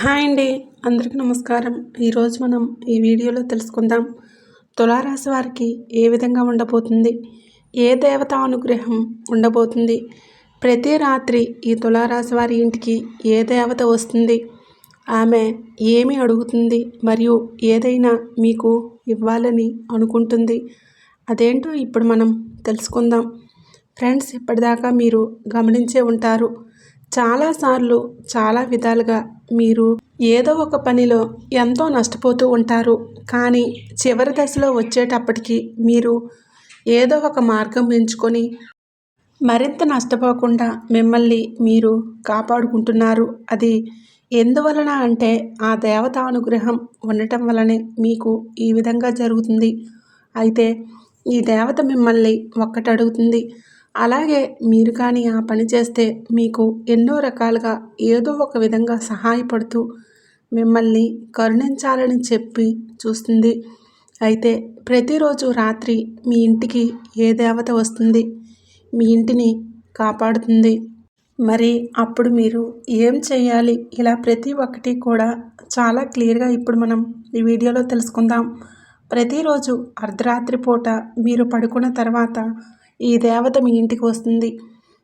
Hi అండి. అందరికీ నమస్కారం. ఈరోజు మనం ఈ వీడియోలో తెలుసుకుందాం తులారాశి వారికి ఏ విధంగా ఉండబోతుంది? ఏ దేవత అనుగ్రహం ఉండబోతుంది? ప్రతి రాత్రి ఈ తులారాశి వారి ఇంటికి ఏ దేవత వస్తుంది? ఆమె ఏమి అడుగుతుంది? మరియు ఏదైనా మీకు ఇవ్వాలని అనుకుంటుంది. అదేంటో ఇప్పుడు మనం తెలుసుకుందాం. ఫ్రెండ్స్ ఇప్పటిదాకా మీరు గమనించే ఉంటారు. చాలాసార్లు చాలా విధాలుగా మీరు ఏదో ఒక పనిలో ఎంతో నష్టపోతూ ఉంటారు. కానీ చివరి దశలో వచ్చేటప్పటికి మీరు ఏదో ఒక మార్గం ఎంచుకొని మరింత నష్టపోకుండా మిమ్మల్ని మీరు కాపాడుకుంటున్నారు. అది ఎందువలన అంటే ఆ దేవత అనుగ్రహం ఉండటం వలనే మీకు ఈ విధంగా జరుగుతుంది. అయితే ఈ దేవత మిమ్మల్ని ఒక్కటడుగుతుంది. అలాగే మీరు కానీ ఆ పని చేస్తే మీకు ఎన్నో రకాలుగా ఏదో ఒక విధంగా సహాయపడుతూ మిమ్మల్ని కరుణించాలని చెప్పి చూస్తుంది. అయితే ప్రతిరోజు రాత్రి మీ ఇంటికి ఏ దేవత వస్తుంది? మీ ఇంటిని కాపాడుతుంది. మరి అప్పుడు మీరు ఏం చేయాలి? ఇలా ప్రతి ఒక్కటి కూడా చాలా క్లియర్గా ఇప్పుడు మనం ఈ వీడియోలో తెలుసుకుందాం. ప్రతిరోజు అర్ధరాత్రి పూట మీరు పడుకున్న తర్వాత ఈ దేవత మీ ఇంటికి వస్తుంది.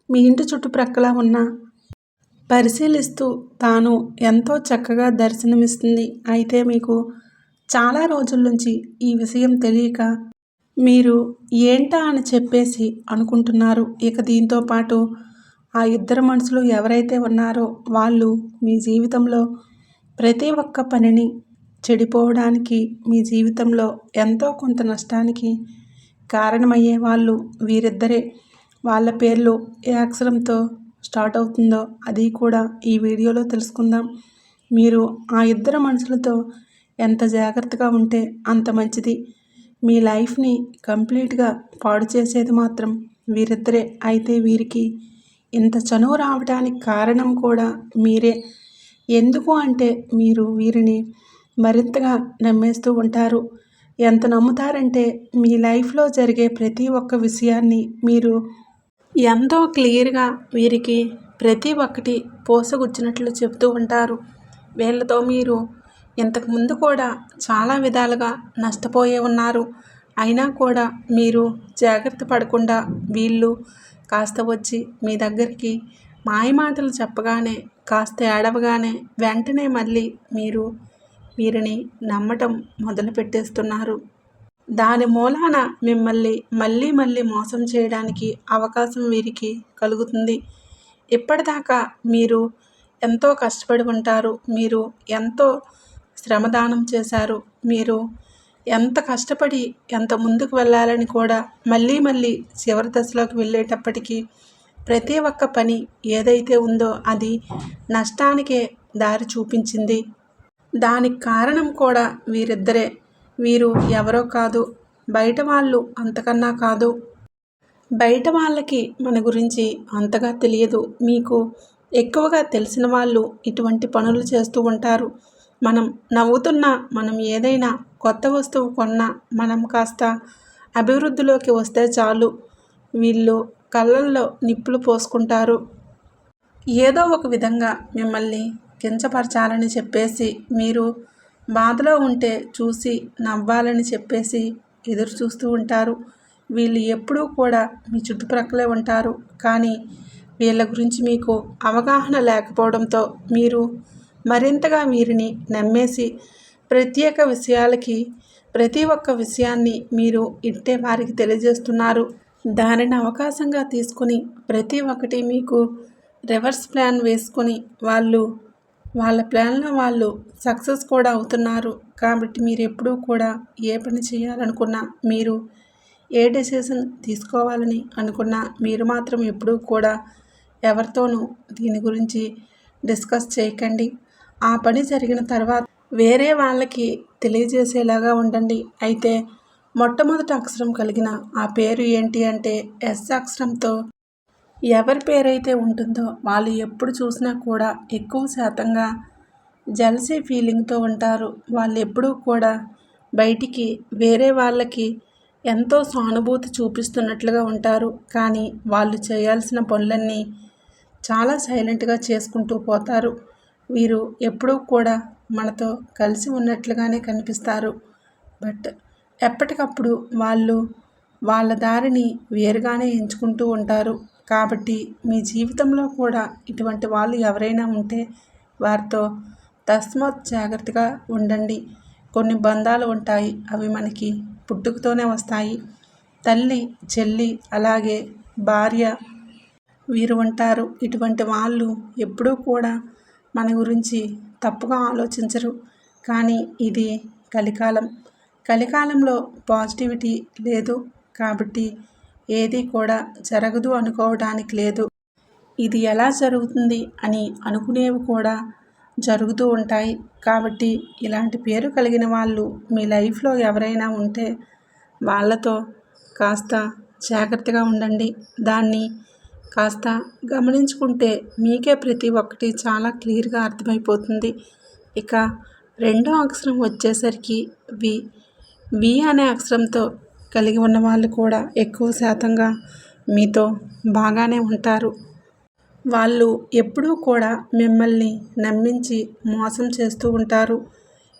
మీ ఇంటి చుట్టుప్రక్కల ఉన్న పరిశీలిస్తూ తాను ఎంతో చక్కగా దర్శనమిస్తుంది. అయితే మీకు చాలా రోజుల నుంచి ఈ విషయం తెలియక మీరు ఏంటా అని చెప్పేసి అనుకుంటున్నారు. ఇక దీంతో పాటు ఆ ఇద్దరు మనుషులు ఎవరైతే ఉన్నారో వాళ్ళు మీ జీవితంలో ప్రతి ఒక్క పనిని చెడిపోవడానికి మీ జీవితంలో ఎంతో కొంత నష్టానికి కారణమయ్యే వాళ్ళు వీరిద్దరే. వాళ్ళ పేర్లు ఏ అక్షరంతో స్టార్ట్ అవుతుందో అది కూడా ఈ వీడియోలో తెలుసుకుందాం. మీరు ఆ ఇద్దరు మనుషులతో ఎంత జాగ్రత్తగా ఉంటే అంత మంచిది. మీ లైఫ్ని కంప్లీట్గా పాడు చేసేది మాత్రం వీరిద్దరే. అయితే వీరికి ఇంత చనువు రావడానికి కారణం కూడా మీరే. ఎందుకు అంటే మీరు వీరిని మరింతగా నమ్మేస్తూ ఉంటారు. ఎంత నమ్ముతారంటే మీ లైఫ్లో జరిగే ప్రతి ఒక్క విషయాన్ని మీరు ఎంతో క్లియర్గా వీరికి ప్రతి ఒక్కటి పోసగుచ్చినట్లు చెప్తూ ఉంటారు. వీళ్ళతో మీరు ఇంతకుముందు కూడా చాలా విధాలుగా నష్టపోయే ఉన్నారు. అయినా కూడా మీరు జాగ్రత్త పడకుండా వీళ్ళు కాస్త వచ్చి మీ దగ్గరికి మాయమాటలు చెప్పగానే కాస్త ఏడవగానే వెంటనే మళ్ళీ మీరు వీరిని నమ్మటం మొదలు పెట్టేస్తున్నారు. దాని మూలాన మిమ్మల్ని మళ్ళీ మళ్ళీ మోసం చేయడానికి అవకాశం వీరికి కలుగుతుంది. ఇప్పటిదాకా మీరు ఎంతో కష్టపడి ఉంటారు. మీరు ఎంతో శ్రమదానం చేశారు. మీరు ఎంత కష్టపడి ఎంత ముందుకు వెళ్ళాలని కూడా మళ్ళీ మళ్ళీ చివరి దశలోకి వెళ్ళేటప్పటికీ ప్రతి ఒక్క పని ఏదైతే ఉందో అది నష్టానికే దారి చూపించింది. దానికి కారణం కూడా వీరిద్దరే. వీరు ఎవరో కాదు బయట వాళ్ళు అంతకన్నా కాదు. బయట వాళ్ళకి మన గురించి అంతగా తెలియదు. మీకు ఎక్కువగా తెలిసిన వాళ్ళు ఇటువంటి పనులు చేస్తూ ఉంటారు. మనం నవ్వుతున్నా మనం ఏదైనా కొత్త వస్తువు కొన్నా మనం కాస్త అభివృద్ధిలోకి వస్తే చాలు. వీళ్ళు కళ్ళల్లో నిప్పులు పోసుకుంటారు. ఏదో ఒక విధంగా మిమ్మల్ని కించపరచాలని చెప్పేసి మీరు బాధలో ఉంటే చూసి నవ్వాలని చెప్పేసి ఎదురు చూస్తూ ఉంటారు. వీళ్ళు ఎప్పుడూ కూడా మీ చుట్టుప్రక్కలే ఉంటారు. కానీ వీళ్ళ గురించి మీకు అవగాహన లేకపోవడంతో మీరు మరింతగా వీరిని నమ్మేసి ప్రత్యేక విషయాలకి ప్రతి ఒక్క విషయాన్ని మీరు ఇంటే వారికి తెలియజేస్తున్నారు. దానిని అవకాశంగా తీసుకుని ప్రతి ఒక్కటి మీకు రివర్స్ ప్లాన్ వేసుకొని వాళ్ళు వాళ్ళ ప్లాన్లో వాళ్ళు సక్సెస్ కూడా అవుతున్నారు. కాబట్టి మీరు ఎప్పుడూ కూడా ఏ పని చేయాలనుకున్నా మీరు ఏ డెసిషన్ తీసుకోవాలని అనుకున్నా మీరు మాత్రం ఎప్పుడూ కూడా ఎవరితోనూ దీని గురించి డిస్కస్ చేయకండి. ఆ పని జరిగిన తర్వాత వేరే వాళ్ళకి తెలియజేసేలాగా ఉండండి. అయితే మొట్టమొదటి అక్షరం కలిగిన ఆ పేరు ఏంటి అంటే ఎస్ అక్షరంతో ఎవరి పేరైతే ఉంటుందో వాళ్ళు ఎప్పుడు చూసినా కూడా ఎక్కువ శాతంగా జలసీ ఫీలింగ్తో ఉంటారు. వాళ్ళు ఎప్పుడూ కూడా బయటికి వేరే వాళ్ళకి ఎంతో సానుభూతి చూపిస్తున్నట్లుగా ఉంటారు. కానీ వాళ్ళు చేయాల్సిన పనులన్నీ చాలా సైలెంట్గా చేసుకుంటూ పోతారు. వీరు ఎప్పుడూ కూడా మనతో కలిసి ఉన్నట్లుగానే కనిపిస్తారు. బట్ ఎప్పటికప్పుడు వాళ్ళు వాళ్ళ దారిని వేరుగానే ఎంచుకుంటూ ఉంటారు. కాబట్టి మీ జీవితంలో కూడా ఇటువంటి వాళ్ళు ఎవరైనా ఉంటే వారితో తస్మాత్ జాగ్రత్తగా ఉండండి. కొన్ని బంధాలు ఉంటాయి. అవి మనకి పుట్టుకతోనే వస్తాయి. తల్లి చెల్లి అలాగే భార్య వీరు ఉంటారు. ఇటువంటి వాళ్ళు ఎప్పుడూ కూడా మన గురించి తప్పుగా ఆలోచించరు. కానీ ఇది కలికాలం. కలికాలంలో పాజిటివిటీ లేదు కాబట్టి ఏది కూడా జరగదు అనుకోవడానికి లేదు. ఇది ఎలా జరుగుతుంది అని అనుకునేవి కూడా జరుగుతూ ఉంటాయి. కాబట్టి ఇలాంటి పేరు కలిగిన వాళ్ళు మీ లైఫ్లో ఎవరైనా ఉంటే వాళ్ళతో కాస్త జాగ్రత్తగా ఉండండి. దాన్ని కాస్త గమనించుకుంటే మీకే ప్రతి ఒక్కటి చాలా క్లియర్గా అర్థమైపోతుంది. ఇక రెండో అక్షరం వచ్చేసరికి వి. వి అనే అక్షరంతో కలిగి ఉన్న వాళ్ళు కూడా ఎక్కువ శాతంగా మీతో బాగానే ఉంటారు. వాళ్ళు ఎప్పుడూ కూడా మిమ్మల్ని నమ్మించి మోసం చేస్తూ ఉంటారు.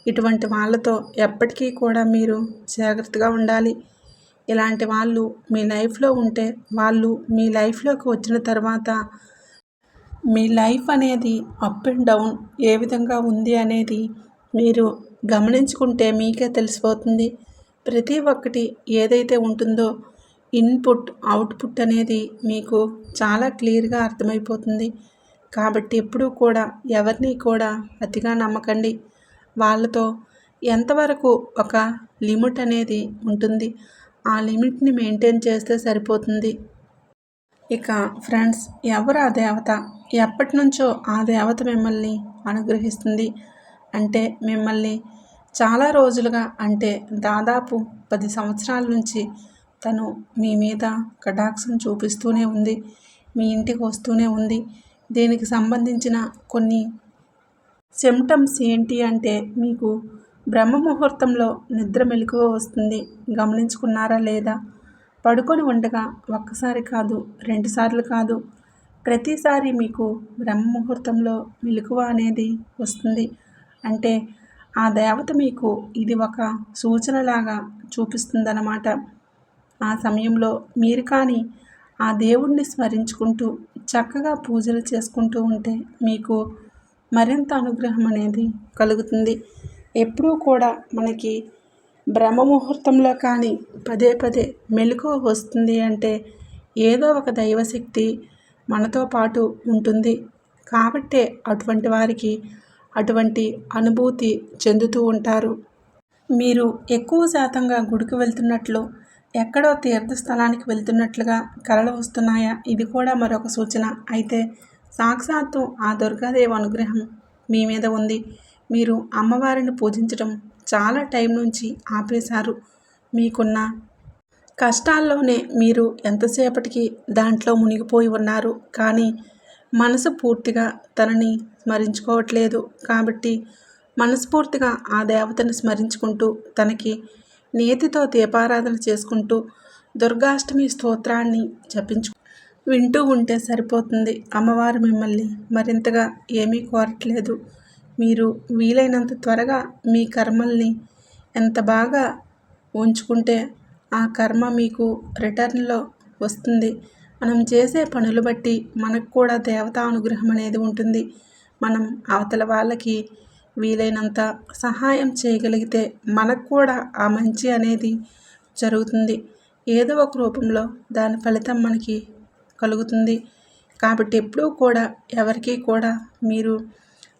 ఇటువంటి వాళ్ళతో ఎప్పటికీ కూడా మీరు జాగ్రత్తగా ఉండాలి. ఇలాంటి వాళ్ళు మీ లైఫ్లో ఉంటే వాళ్ళు మీ లైఫ్లోకి వచ్చిన తర్వాత మీ లైఫ్ అనేది అప్ అండ్ డౌన్ ఏ విధంగా ఉంది అనేది మీరు గమనించుకుంటే మీకే తెలిసిపోతుంది. ప్రతి ఒక్కటి ఏదైతే ఉంటుందో ఇన్పుట్ అవుట్పుట్ అనేది మీకు చాలా క్లియర్గా అర్థమైపోతుంది. కాబట్టి ఎప్పుడూ కూడా ఎవరిని కూడా అతిగా నమ్మకండి. వాళ్ళతో ఎంతవరకు ఒక లిమిట్ అనేది ఉంటుంది ఆ లిమిట్ని మెయింటైన్ చేస్తే సరిపోతుంది. ఇక ఫ్రెండ్స్ ఎవరు ఆ దేవత? ఎప్పటి నుంచో ఆ దేవత మిమ్మల్ని అనుగ్రహిస్తుంది. అంటే మిమ్మల్ని చాలా రోజులుగా అంటే దాదాపు పది సంవత్సరాల నుంచి తను మీ మీద కటాక్షం చూపిస్తూనే ఉంది మీ ఇంటికి వస్తూనే ఉంది. దీనికి సంబంధించిన కొన్ని సిమ్టమ్స్ ఏంటి అంటే మీకు బ్రహ్మ ముహూర్తంలో నిద్ర మెలకువ వస్తుంది. గమనించుకున్నారా లేదా? పడుకొని ఉండగా ఒక్కసారి కాదు రెండుసార్లు కాదు. ప్రతిసారి మీకు బ్రహ్మ ముహూర్తంలో మెలకువ అనేది వస్తుంది. అంటే ఆ దేవత మీకు ఇది ఒక సూచనలాగా చూపిస్తుందన్నమాట. ఆ సమయంలో మీరు కానీ ఆ దేవుణ్ణి స్మరించుకుంటూ చక్కగా పూజలు చేసుకుంటూ ఉంటే మీకు మరింత అనుగ్రహం అనేది కలుగుతుంది. ఎప్పుడూ కూడా మనకి బ్రహ్మ ముహూర్తంలో కానీ పదే పదే మెలకువ వస్తుంది అంటే ఏదో ఒక దైవశక్తి మనతో పాటు ఉంటుంది. కాబట్టే అటువంటి వారికి అటువంటి అనుభూతి చెందుతూ ఉంటారు. మీరు ఎక్కువ శాతంగా గుడికి వెళ్తున్నట్లు ఎక్కడో తీర్థస్థలానికి వెళ్తున్నట్లుగా కలలు వస్తున్నాయా? ఇది కూడా మరొక సూచన. అయితే సాక్షాత్తు ఆ దుర్గాదేవి అనుగ్రహం మీ మీద ఉంది. మీరు అమ్మవారిని పూజించడం చాలా టైం నుంచి ఆపేశారు. మీకున్న కష్టాల్లోనే మీరు ఎంతసేపటికి దాంట్లో మునిగిపోయి ఉన్నారు. కానీ మనసు పూర్తిగా తనని స్మరించుకోవట్లేదు. కాబట్టి మనస్ఫూర్తిగా ఆ దేవతను స్మరించుకుంటూ తనకి నేతితో దీపారాధన చేసుకుంటూ దుర్గాష్టమి స్తోత్రాన్ని జపించు వింటూ ఉంటే సరిపోతుంది. అమ్మవారు మిమ్మల్ని మరింతగా ఏమీ కోరట్లేదు. మీరు వీలైనంత త్వరగా మీ కర్మల్ని ఎంత బాగా ఉంచుకుంటే ఆ కర్మ మీకు రిటర్న్లో వస్తుంది. మనం చేసే పనులు బట్టి మనకు కూడా దేవతా అనుగ్రహం అనేది ఉంటుంది. మనం అవతల వాళ్ళకి వీలైనంత సహాయం చేయగలిగితే మనకు కూడా ఆ మంచి అనేది జరుగుతుంది. ఏదో ఒక రూపంలో దాని ఫలితం మనకి కలుగుతుంది. కాబట్టి ఎప్పుడూ కూడా ఎవరికి కూడా మీరు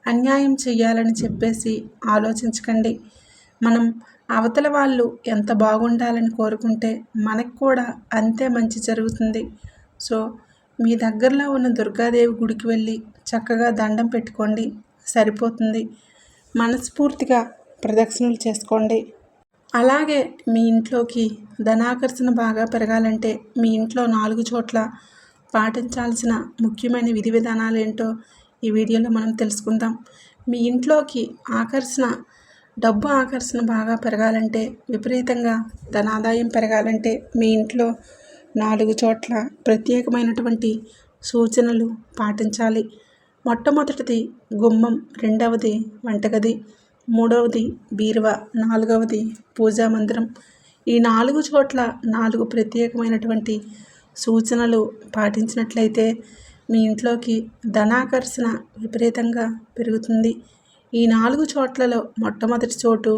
అన్యాయం చేయాలని చెప్పేసి ఆలోచించకండి. మనం అవతల వాళ్ళు ఎంత బాగుండాలని కోరుకుంటే మనకు కూడా అంతే మంచి జరుగుతుంది. సో మీ దగ్గరలో ఉన్న దుర్గాదేవి గుడికి వెళ్ళి చక్కగా దండం పెట్టుకోండి. సరిపోతుంది. మనస్ఫూర్తిగా ప్రదక్షిణలు చేసుకోండి. అలాగే మీ ఇంట్లోకి ధనాకర్షణ బాగా పెరగాలంటే మీ ఇంట్లో నాలుగు చోట్ల పాటించాల్సిన ముఖ్యమైన విధి విధానాలు ఏంటో ఈ వీడియోలో మనం తెలుసుకుందాం. మీ ఇంట్లోకి ఆకర్షణ డబ్బు ఆకర్షణ బాగా పెరగాలంటే విపరీతంగా ధనాదాయం పెరగాలంటే మీ ఇంట్లో నాలుగు చోట్ల ప్రత్యేకమైనటువంటి సూచనలు పాటించాలి. మొట్టమొదటిది గుమ్మం రెండవది వంటగది మూడవది బీరువా నాలుగవది పూజా మందిరం. ఈ నాలుగు చోట్ల నాలుగు ప్రత్యేకమైనటువంటి సూచనలు పాటించినట్లయితే మీ ఇంట్లోకి ధనాకర్షణ విపరీతంగా పెరుగుతుంది. ఈ నాలుగు చోట్లలో మొట్టమొదటి చోటు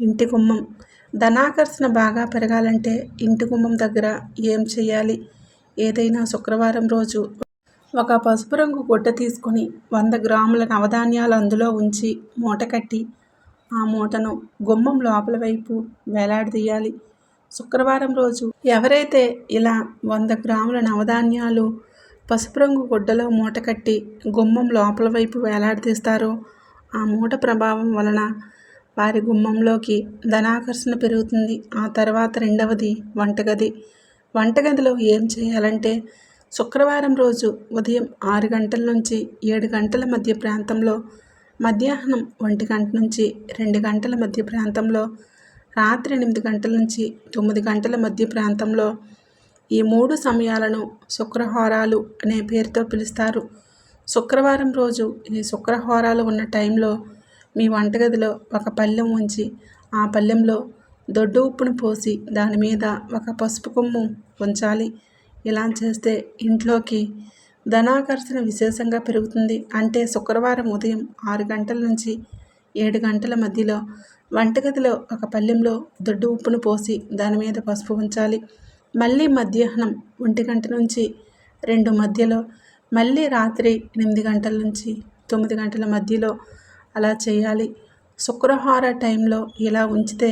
ఇంటి గుమ్మం. ధనాకర్షణ బాగా పెరగాలంటే ఇంటి గుమ్మం దగ్గర ఏం చేయాలి ఏదైనా శుక్రవారం రోజు ఒక పసుపు రంగు గుడ్డ తీసుకొని వంద గ్రాముల నవధాన్యాలు అందులో ఉంచి మూట కట్టి ఆ మూటను గుమ్మం లోపల వైపు వేలాడదీయాలి. శుక్రవారం రోజు ఎవరైతే ఇలా వంద గ్రాముల నవధాన్యాలు పసుపు రంగు గుడ్డలో మూట కట్టి గుమ్మం లోపల వైపు వేలాడదీస్తారో ఆ మూట ప్రభావం వలన వారి గుమ్మంలోకి ధనాకర్షణ పెరుగుతుంది. ఆ తర్వాత రెండవది వంటగది. వంటగదిలో ఏం చేయాలంటే శుక్రవారం రోజు ఉదయం ఆరు గంటల నుంచి ఏడు గంటల మధ్య ప్రాంతంలో మధ్యాహ్నం ఒంటి గంట నుంచి రెండు గంటల మధ్య ప్రాంతంలో రాత్రి ఎనిమిది గంటల నుంచి తొమ్మిది గంటల మధ్య ప్రాంతంలో ఈ మూడు సమయాలను శుక్రహోరాలు అనే పేరుతో పిలుస్తారు. శుక్రవారం రోజు ఈ శుక్రహోరాలు ఉన్న టైంలో మీ వంటగదిలో ఒక పళ్ళెం ఉంచి ఆ పళ్ళెంలో దొడ్డు ఉప్పును పోసి దాని మీద ఒక పసుపు కొమ్ము ఉంచాలి. ఇలా చేస్తే ఇంట్లోకి ధనాకర్షణ విశేషంగా పెరుగుతుంది. అంటే శుక్రవారం ఉదయం ఆరు గంటల నుంచి ఏడు గంటల మధ్యలో వంటగదిలో ఒక పళ్ళెంలో దొడ్డు ఉప్పును పోసి దాని మీద పసుపు ఉంచాలి. మళ్ళీ మధ్యాహ్నం ఒంటి గంట నుంచి రెండు మధ్యలో మళ్ళీ రాత్రి ఎనిమిది గంటల నుంచి తొమ్మిది గంటల మధ్యలో అలా చేయాలి. శుక్రవార టైంలో ఇలా ఉంచితే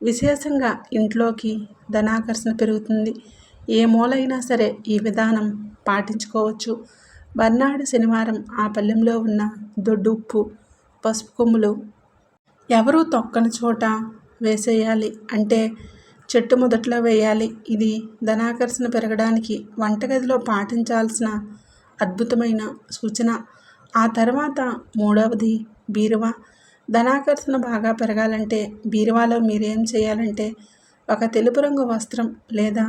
విశేషంగా ఇంట్లోకి ధనాకర్షణ పెరుగుతుంది. ఏ మూలైనా సరే ఈ విధానం పాటించుకోవచ్చు. బర్నాడు శనివారం ఆ పల్లెంలో ఉన్న దొడ్డు ఉప్పు పసుపు కొమ్ములు ఎవరూ తొక్కని చోట వేసేయాలి. అంటే చెట్టు మొదట్లో వేయాలి. ఇది ధనాకర్షణ పెరగడానికి వంటగదిలో పాటించాల్సిన అద్భుతమైన సూచన. ఆ తర్వాత మూడవది బీరువా? ధనాకర్షణ బాగా పెరగాలంటే బీరువాలో మీరేం చేయాలంటే ఒక తెలుపు రంగు వస్త్రం లేదా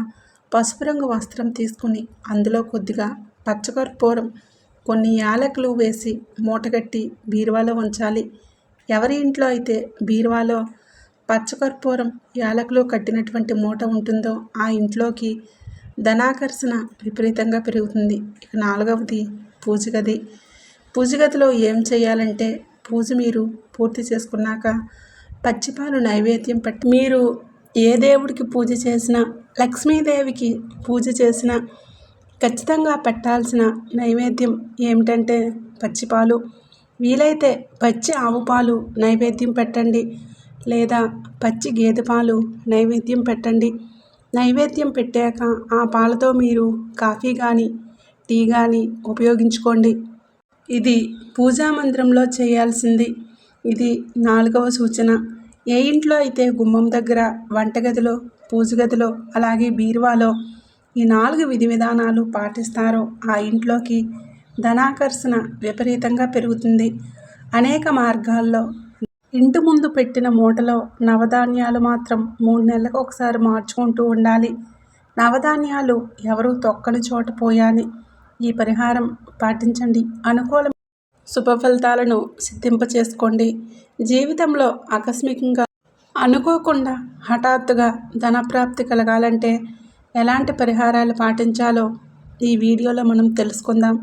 పసుపు రంగు వస్త్రం తీసుకుని అందులో కొద్దిగా పచ్చకర్పూరం కొన్ని యాలకులు వేసి మూటగట్టి బీరువాలో ఉంచాలి. ఎవరి ఇంట్లో అయితే బీరువాలో పచ్చకర్పూరం యాలకులు కట్టినటువంటి మూట ఉంటుందో ఆ ఇంట్లోకి ధనాకర్షణ విపరీతంగా పెరుగుతుంది. ఇక నాలుగవది పూజగది పూజగదిలో ఏం చేయాలంటే పూజ మీరు పూర్తి చేసుకున్నాక పచ్చిపాలు నైవేద్యం పెట్టి మీరు ఏ దేవుడికి పూజ చేసినా లక్ష్మీదేవికి పూజ చేసినా ఖచ్చితంగా పెట్టాల్సిన నైవేద్యం ఏమిటంటే పచ్చిపాలు. వీలైతే పచ్చి ఆవు పాలు నైవేద్యం పెట్టండి లేదా పచ్చి గేదె పాలు నైవేద్యం పెట్టండి. నైవేద్యం పెట్టాక ఆ పాలతో మీరు కాఫీ కానీ టీ కానీ ఉపయోగించుకోండి. ఇది పూజా మందిరంలో చేయాల్సింది. ఇది నాలుగవ సూచన. ఏ ఇంట్లో అయితే గుమ్మం దగ్గర వంటగదిలో పూజ గదిలో అలాగే బీరువాలో ఈ నాలుగు విధి విధానాలు పాటిస్తారో ఆ ఇంట్లోకి ధనాకర్షణ విపరీతంగా పెరుగుతుంది. అనేక మార్గాల్లో ఇంటి ముందు పెట్టిన మూటలో నవధాన్యాలు మాత్రం మూడు నెలలకు ఒకసారి మార్చుకుంటూ ఉండాలి. నవధాన్యాలు ఎవరు తొక్కని చోట పోయాలి. ఈ పరిహారం పాటించండి. అనుకూల శుభఫలితాలను సిద్ధింపచేసుకోండి. సిద్ధింప చేసుకోండి జీవితంలో ఆకస్మికంగా అనుకోకుండా హఠాత్తుగా ధనప్రాప్తి కలగాలంటే ఎలాంటి పరిహారాలు పాటించాలో ఈ వీడియోలో మనం తెలుసుకుందాం.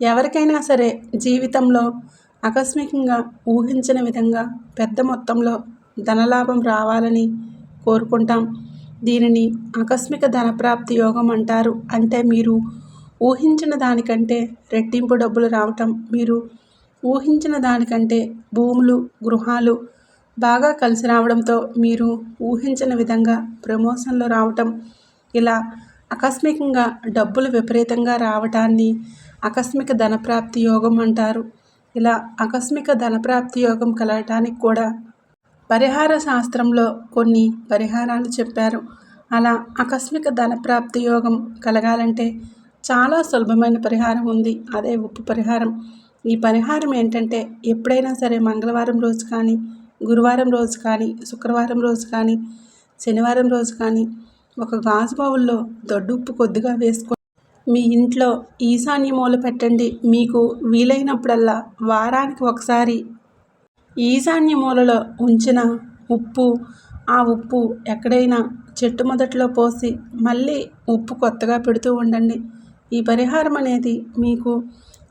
ఎవరికైనా సరే జీవితంలో ఆకస్మికంగా ఊహించిన విధంగా పెద్ద మొత్తంలో ధనలాభం రావాలని కోరుకుంటాం. దీనిని ఆకస్మిక ధనప్రాప్తి యోగం అంటారు. అంటే మీరు ఊహించిన దానికంటే రెట్టింపు డబ్బులు రావటం మీరు ఊహించిన దానికంటే భూములు గృహాలు బాగా కలిసి రావడంతో మీరు ఊహించిన విధంగా ప్రమోషన్లు రావటం ఇలా ఆకస్మికంగా డబ్బులు విపరీతంగా రావటాన్ని ఆకస్మిక ధనప్రాప్తి యోగం అంటారు. ఇలా ఆకస్మిక ధనప్రాప్తి యోగం కలగటానికి కూడా పరిహార శాస్త్రంలో కొన్ని పరిహారాలు చెప్పారు. అలా ఆకస్మిక ధనప్రాప్తి యోగం కలగాలంటే చాలా సులభమైన పరిహారం ఉంది. అదే ఉప్పు పరిహారం. ఈ పరిహారం ఏంటంటే ఎప్పుడైనా సరే మంగళవారం రోజు కానీ గురువారం రోజు కానీ శుక్రవారం రోజు కానీ శనివారం రోజు కానీ ఒక గాజు బౌల్లో దొడ్డు ఉప్పు కొద్దిగా వేసుకొని మీ ఇంట్లో ఈశాన్య మూల పెట్టండి. మీకు వీలైనప్పుడల్లా వారానికి ఒకసారి ఈశాన్య మూలలో ఉంచిన ఉప్పు ఆ ఉప్పు ఎక్కడైనా చెట్టు మొదట్లో పోసి మళ్ళీ ఉప్పు కొత్తగా పెడుతూ ఉండండి. ఈ పరిహారం అనేది మీకు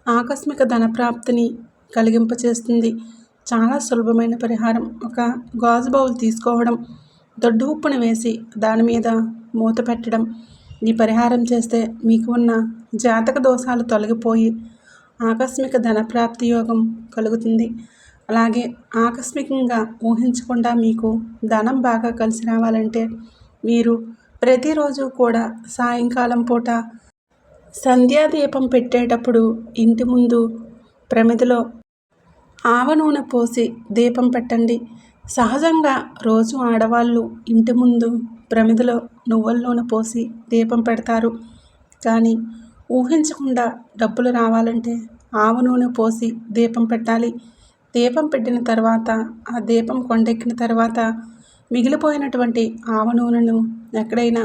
ఆకస్మిక ధనప్రాప్తిని కలిగింపచేస్తుంది. చాలా సులభమైన పరిహారం. ఒక గాజు బౌల్ తీసుకోవడం దొడ్డు ఉప్పును వేసి దాని మీద మూత పెట్టడం ఈ పరిహారం చేస్తే మీకు ఉన్న జాతక దోషాలు తొలగిపోయి ఆకస్మిక ధనప్రాప్తి యోగం కలుగుతుంది. అలాగే ఆకస్మికంగా ఊహించకుండా మీకు ధనం బాగా కలిసి రావాలంటే మీరు ప్రతిరోజు కూడా సాయంకాలం పూట సంధ్యాదీపం పెట్టేటప్పుడు ఇంటి ముందు ప్రమిదలో ఆవ నూనె పోసి దీపం పెట్టండి. సహజంగా రోజు ఆడవాళ్ళు ఇంటి ముందు ప్రమిదలో నువ్వుల నూనె పోసి దీపం పెడతారు. కానీ ఊహించకుండా డబ్బులు రావాలంటే ఆవ నూనె పోసి దీపం పెట్టాలి. దీపం పెట్టిన తర్వాత ఆ దీపం కొండెక్కిన తర్వాత మిగిలిపోయినటువంటి ఆవ నూనెను ఎక్కడైనా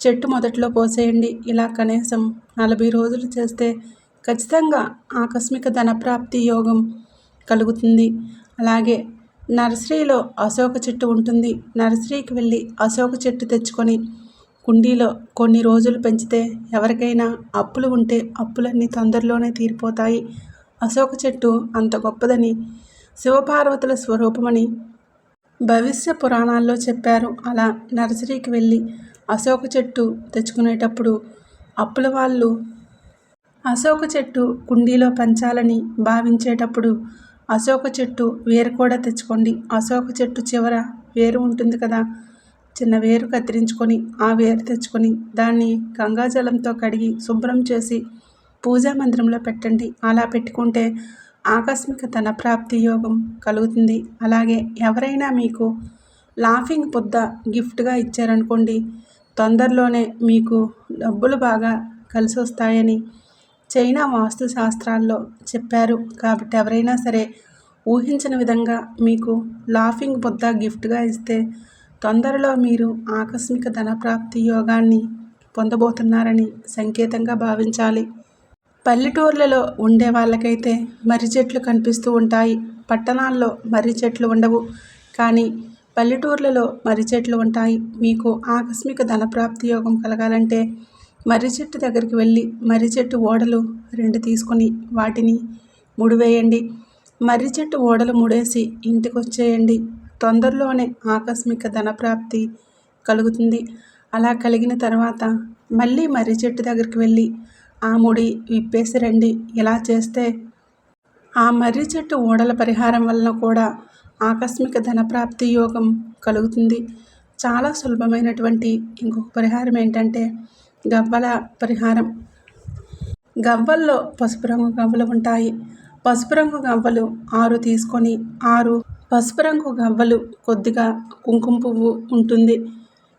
చెట్టు మొదట్లో పోసేయండి. ఇలా కనీసం నలభై రోజులు చేస్తే ఖచ్చితంగా ఆకస్మిక ధనప్రాప్తి యోగం కలుగుతుంది. అలాగే నర్సరీలో అశోక చెట్టు ఉంటుంది. నర్సరీకి వెళ్ళి అశోక చెట్టు తెచ్చుకొని కుండీలో కొన్ని రోజులు పెంచితే ఎవరికైనా అప్పులు ఉంటే అప్పులన్నీ తొందరలోనే తీరిపోతాయి. అశోక చెట్టు అంత గొప్పదని శివపార్వతుల స్వరూపమని భవిష్య పురాణాల్లో చెప్పారు. అలా నర్సరీకి వెళ్ళి అశోక చెట్టు తెచ్చుకునేటప్పుడు అప్పుల వాళ్ళు అశోక చెట్టు కుండీలో పెంచాలని భావించేటప్పుడు అశోక చెట్టు వేరు కూడా తెచ్చుకోండి. అశోక చెట్టు చివర వేరు ఉంటుంది కదా. చిన్న వేరు కత్తిరించుకొని ఆ వేరు తెచ్చుకొని దాన్ని గంగాజలంతో కడిగి శుభ్రం చేసి పూజా మందిరంలో పెట్టండి. అలా పెట్టుకుంటే ఆకస్మిక ధనప్రాప్తి యోగం కలుగుతుంది. అలాగే ఎవరైనా మీకు లాఫింగ్ బుద్ధ గిఫ్ట్గా ఇచ్చారనుకోండి తొందరలోనే మీకు డబ్బులు బాగా కలిసి వస్తాయని చైనా వాస్తు శాస్త్రాల్లో చెప్పారు. కాబట్టి ఎవరైనా సరే ఊహించిన విధంగా మీకు లాఫింగ్ బుద్ధ గిఫ్ట్గా ఇస్తే తొందరలో మీరు ఆకస్మిక ధనప్రాప్తి యోగాన్ని పొందబోతున్నారని సంకేతంగా భావించాలి. పల్లెటూర్లలో ఉండే వాళ్ళకైతే మర్రి చెట్లు కనిపిస్తూ ఉంటాయి. పట్టణాల్లో మర్రి చెట్లు ఉండవు. కానీ పల్లెటూర్లలో మర్రి చెట్లు ఉంటాయి. మీకు ఆకస్మిక ధనప్రాప్తి యోగం కలగాలంటే మర్రి చెట్టు దగ్గరికి వెళ్ళి మర్రి చెట్టు ఓడలు రెండు తీసుకొని వాటిని ముడివేయండి. మర్రి చెట్టు ఓడలు ముడేసి ఇంటికి వచ్చేయండి తొందరలోనే ఆకస్మిక ధనప్రాప్తి కలుగుతుంది. అలా కలిగిన తర్వాత మళ్ళీ మర్రి చెట్టు దగ్గరికి వెళ్ళి ఆ ముడి విప్పేసి రండి. ఇలా చేస్తే ఆ మర్రి చెట్టు ఓడల పరిహారం వలన కూడా ఆకస్మిక ధనప్రాప్తి యోగం కలుగుతుంది. చాలా సులభమైనటువంటి ఇంకొక పరిహారం ఏంటంటే గవ్వల పరిహారం. గవ్వల్లో పసుపు రంగు గవ్వలు ఉంటాయి. పసుపు రంగు గవ్వలు ఆరు తీసుకొని ఆరు పసుపు రంగు గవ్వలు కొద్దిగా కుంకుమ పువ్వు ఉంటుంది.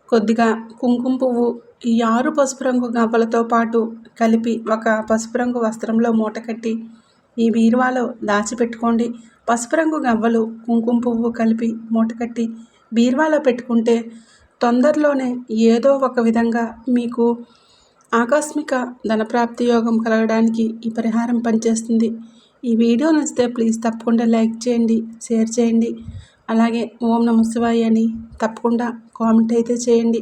కొద్దిగా కుంకుమ పువ్వు ఈ ఆరు పసుపు రంగు గవ్వలతో పాటు కలిపి ఒక పసుపు రంగు వస్త్రంలో మూట కట్టి ఈ బీరువాలో దాచిపెట్టుకోండి. పసుపు రంగు గవ్వలు కుంకుమ పువ్వు కలిపి మూటకట్టి బీర్వాలో పెట్టుకుంటే తొందరలోనే ఏదో ఒక విధంగా మీకు ఆకస్మిక ధనప్రాప్తి యోగం కలగడానికి ఈ పరిహారం పనిచేస్తుంది. ఈ వీడియో నచ్చితే ప్లీజ్ తప్పకుండా లైక్ చేయండి షేర్ చేయండి. అలాగే ఓం నమ శివాయ అని తప్పకుండా కామెంట్ అయితే చేయండి.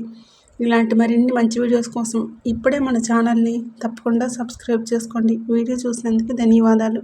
ఇలాంటి మరిన్ని మంచి వీడియోస్ కోసం ఇప్పుడే మన ఛానల్ని తప్పకుండా సబ్స్క్రైబ్ చేసుకోండి. వీడియో చూసినందుకు ధన్యవాదాలు.